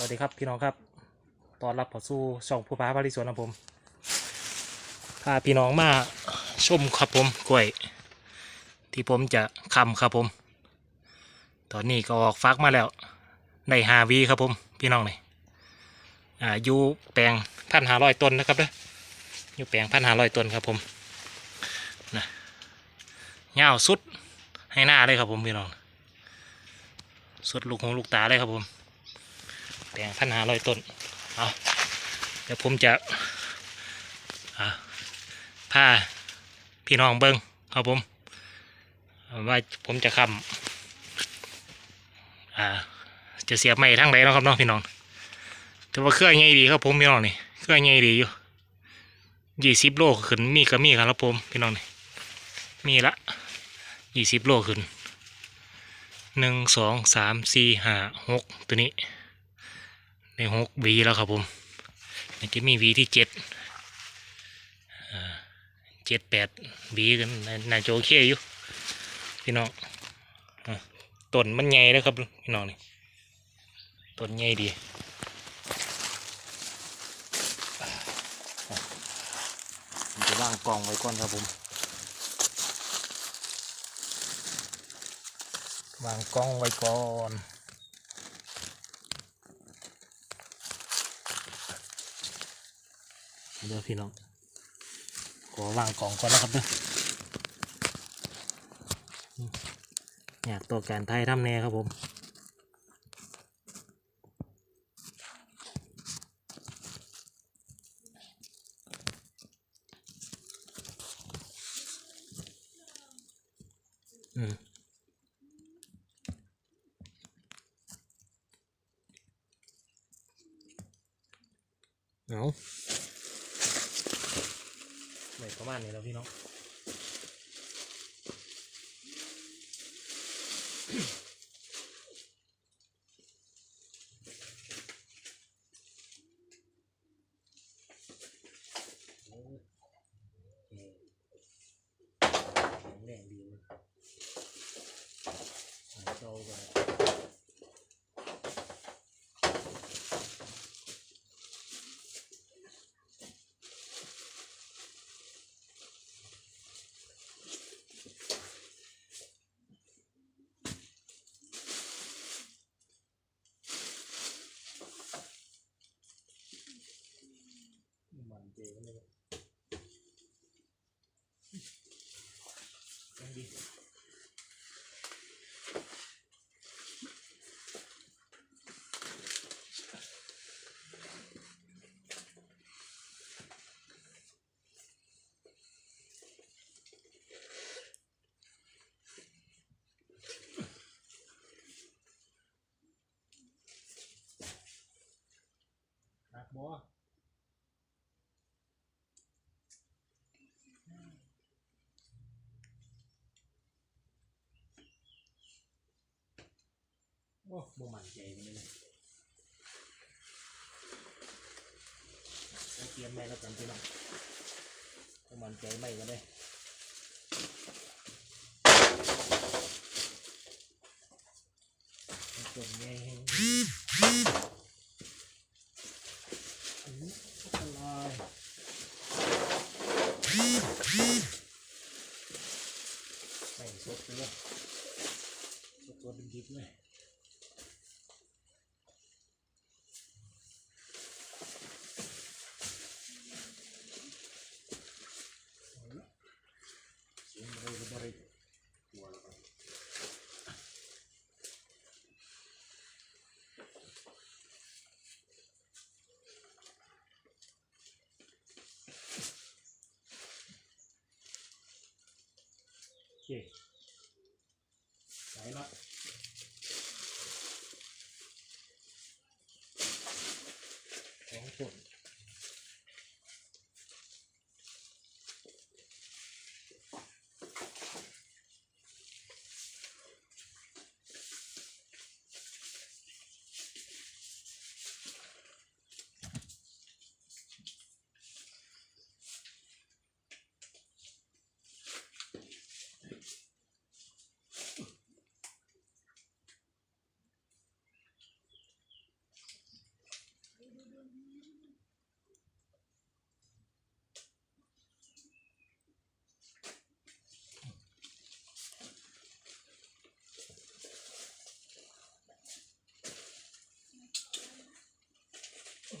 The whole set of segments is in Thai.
สวัสดีครับพี่น้องครับตอนรับเข้าสู่ช่องผู้พาพาริสวนนะผม พาพี่น้องมาชมครับผมกล้วย ที่ผมจะคำครับผม ตอนนี้ก็ออกฟักมาแล้วในหาวีครับผม พี่น้องนี่อ่าอยู่แปลงพันหาร้อยต้นนะครับเด้อยู่แปลงพันหาร้อยต้นครับผมนะเงาวสุดให้หน้าเลยครับผมพี่น้อง สุดลูกหูลูกตาเลยครับผม แปลงพันหาร้อยต้นเอาเดี๋ยวผมจะอ่าพาพี่น้องเบิ้งครับผม ว่าผมจะคำจะเสียบไม้ทั้งใดเนาะครับน้องพี่น้องแต่ว่าเครื่องใหญ่ดีครับผมพี่น้องนี่เครื่องใหญ่ดีอยู่ยี่สิบโลขึ้นมีก็มีครับผมพี่น้องนี่มีละยี่สิบโลขึ้นหนึ่งสองสามสี่ห้าหกตัวนี้ ในหกวีแล้วครับผมมันจะมีวีที่เจ็ดเจ็ดแปดวีกันน่าจะโอเคอยู่พี่น้องต้นมันใหญ่แล้วครับพี่น้องนี่ต้นใหญ่ดีผมจะวางกล่องไว้ก่อนครับผมวางกล้องไว้ก่อน เดี๋ยวพี่น้อง ขอวางกล่องก่อนนะครับเด้ออยากตัวการไทยทำแน่ครับผมอืมเอา ประมาณนี้แล้วพี่น้อง แรงดีเลยหาเจ้าก่อน มันเจกันเลยแรงดี หักบ่ โอ้บ่มันใจมันเลยเตรียมแม่แล้วกันพี่น้องบ่มันใจไม่กันเลยจนแง่อื้ออันตรายใส่สดไปเลยสดตัวเป็นดิบเลย เสียงบริบริหัวแล้วก็ โ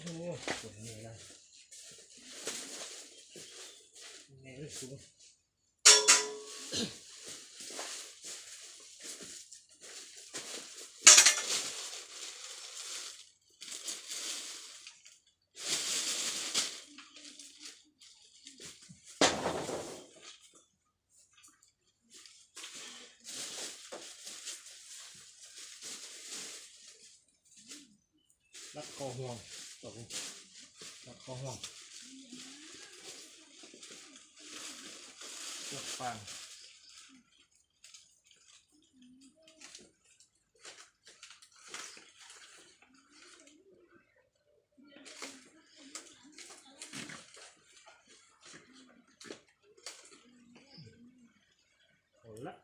โอ้โหปวดนี่นะแม่เลยสูงรัดคอห่วงตกลงรัดคอห่วงเชือกฟางเอาละ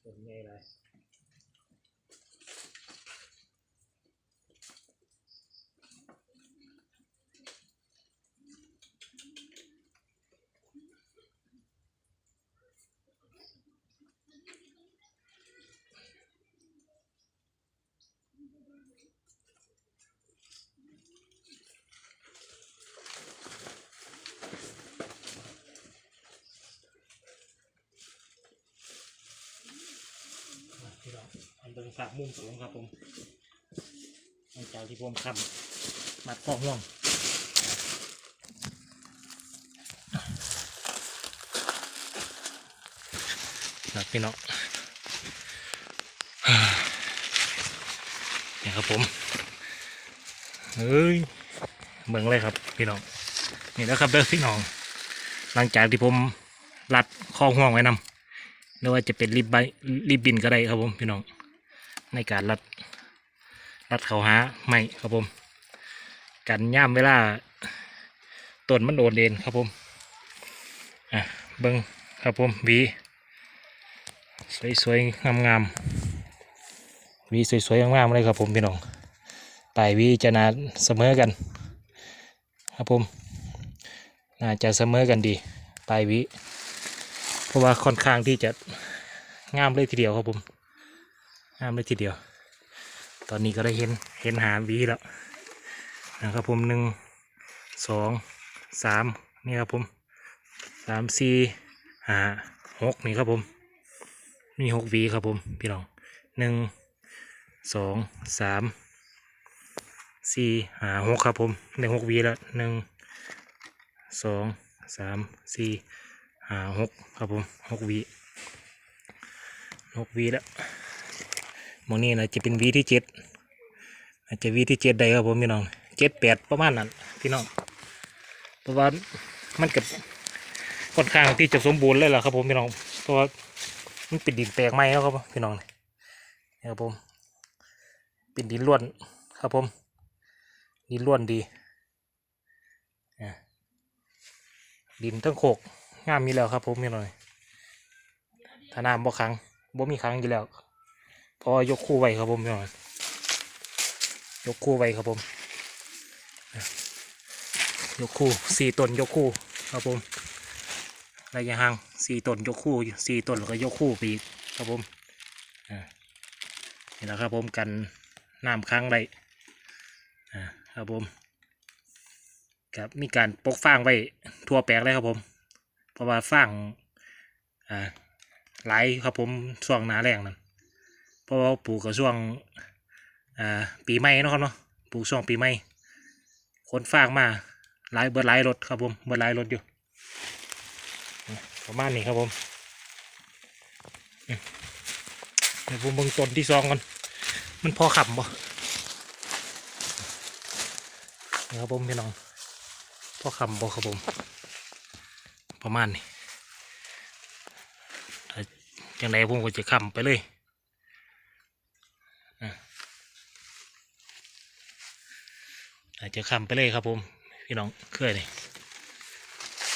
เป็นไงไรม เดินฝากมุมสูงครับผมหลังจากที่ผมทำมัดข้อห่วงนะพี่น้องเนี่ยครับผม เฮ้ยเมืองเลยครับพี่น้อง นี่แล้วครับเด้อพี่น้อง หลังจากที่ผมรัดข้อห่วงไว้นำไม่ว่าจะเป็นริบใบริบบินก็ได้ครับผมพี่น้อง ในการรัดรัดเขาหาไม่ครับผม กันย่ามเวลาต้นมันโดนเดนครับผมอะเบิ้งครับผมวีสวยๆงามๆวีสวยๆงามๆเลยครับผมพี่น้องปลายวีจะนาเสมอกัน ครับผมน่าจะเสมอกันดีปลายวีเพราะว่าค่อนข้างที่จะงามเลยทีเดียวครับผม งามเลยทีเดียว ตอนนี้ก็ได้เห็นเห็นหาวีแล้วนะครับผมหนึ่งสองสามนี่ครับผมสามสี่ห้าหกนี่ครับผม มีหกวีครับผมพี่น้องหนึ่งสองสามสี่ห้าหกครับผมได้หกวีแล้วหนึ่งสองสามสี่ห้าหกครับผมหกวีหกวีแล้ว มองนี้นะจะเป็นวีที่เจ็ดอาจจะวีที่เจ็ดได้ครับผมพี่น้องเจ็ดแปดประมาณนั้นพี่น้องเพราะว่ามันกับค่อนข้างที่จะสมบูรณ์เลยล่ะครับผมพี่น้องเพราะว่ามันเป็นดินแปลกไหมแล้วครับพี่น้องนี่ครับผมเป็นดินล้วนครับผมดินล้วนดีอะดินทั้งโขกงามมีแล้วครับผมมีหน่อยถ้าน้ำบ่ขังบ่มีขังอยู่แล้ว พอยกคู่ไว้ครับผมมีหน่อยยกคู่ไว้ครับผม ยกคู่สี่ต้นยกคู่ครับผมระยะห่างสี่ต้นยกคู่สี่ต้นแล้วก็ยกคู่ไปอีกครับผมนี่แหละครับผมกันน้ำค้างได้ครับผมครับมีการปกฟางไว้ทั่วแปลงเลยครับผม เพราะว่าฟางอ่าหลายครับผมช่วงหนาแรงนั่น เพราะว่าปลูกกับช่วงอ่าปีใหม่นะครับเนาะปลูกช่วงปีใหม่คนฟางมาหลายเบิดหลายรถครับผมเบิดหลายรถอยู่ประมาณนี้ครับผมเดี๋ยวผมเบิ่งต้นที่ซองก่อนมันพอขับบ่ครับผมพี่น้องพอคำบ่ครับผม ประมาณนี้ถ้าจังไรผมก็จะคำไปเลยอะ อาจจะคำไปเลยครับผม พี่น้องเครื่อนี่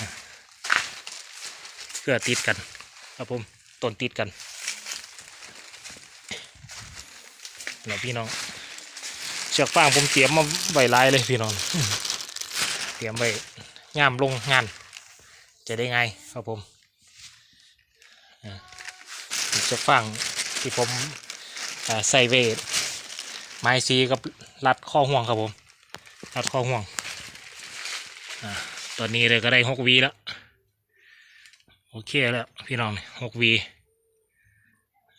อะเครื่อติดกัน ครับผมต้นติดกันแล้วพี่น้องเชือกฟางผมเตรียมมาไว้ลายเลยพี่น้อง เตรียมไว้งามลงงาน จะได้ไงครับผมเชือกฟางที่ผมใส่เวทไม้ซีกับรัดข้อห่วงครับผม รัดข้อห่วงอ่าตอนนี้เลยก็ได้หกวีแล้ว โอเคแล้วพี่น้องหกวี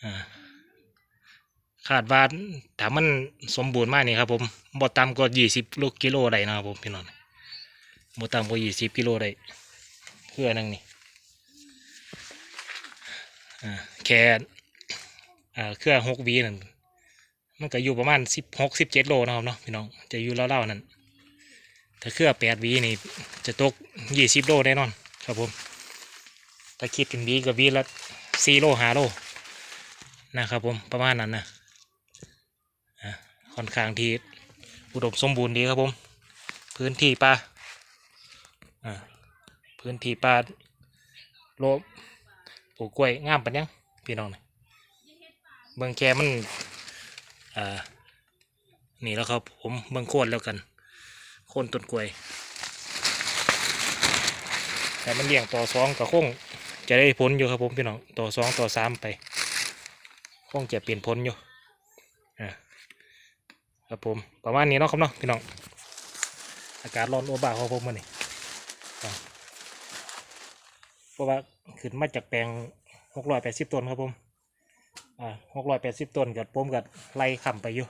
อ่าคาดว่าถ้ามันสมบูรณ์มากนี่ครับผมบ่ต่ำกว่ายี่สิบลูกกิโลได้นะครับผมพี่น้องบ่ต่ำกว่ายี่สิบกิโลได้เพื่อนึงนี่อ่าแค่อ่าเครื่องหกวีนั่นมันก็อยู่ประมาณสิบหกสิบเจ็ดโลนะครับเนาะพี่น้องจะอยู่เล่าๆนั่น ถ้าเครือแปดวีนี่จะตกยี่สิบโลแน่นอนครับผมถ้าคิดเป็นวีกับวีละสี่โลห้าโลนะครับผมประมาณนั้นนะอะค่อนข้างที่อุดมสมบูรณ์ดีครับผม พื้นที่ป่าอ่าพื้นที่ป่าโลปลูกกล้วยงามปันยังพี่น้องนี่เบิ่งแคมันอ่านี่แล้วครับผมเบิ่งโค่นแล้วกัน คนต้นกล้วยแต่มันเลี้ยงต่อสองกับคงจะได้ผลอยู่ครับผมพี่น้องต่อสองต่อสามไปคงจะเปลี่ยนผลอยู่ครับผมประมาณนี้เนาะครับเนาะพี่น้องอากาศร้อนโอบาของผมมันนี่เพราะว่าขึ้นมาจากแปลงหกร้อยแปดสิบต้นครับผมอ่าหกร้อยแปดสิบต้นกับผมกับไล่คำไปอยู่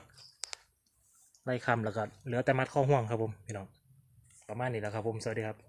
ไล่คำแล้วก็เหลือแต่มัดข้อห่วงครับผมพี่น้องประมาณนี้แล้วครับผมสวัสดีครับ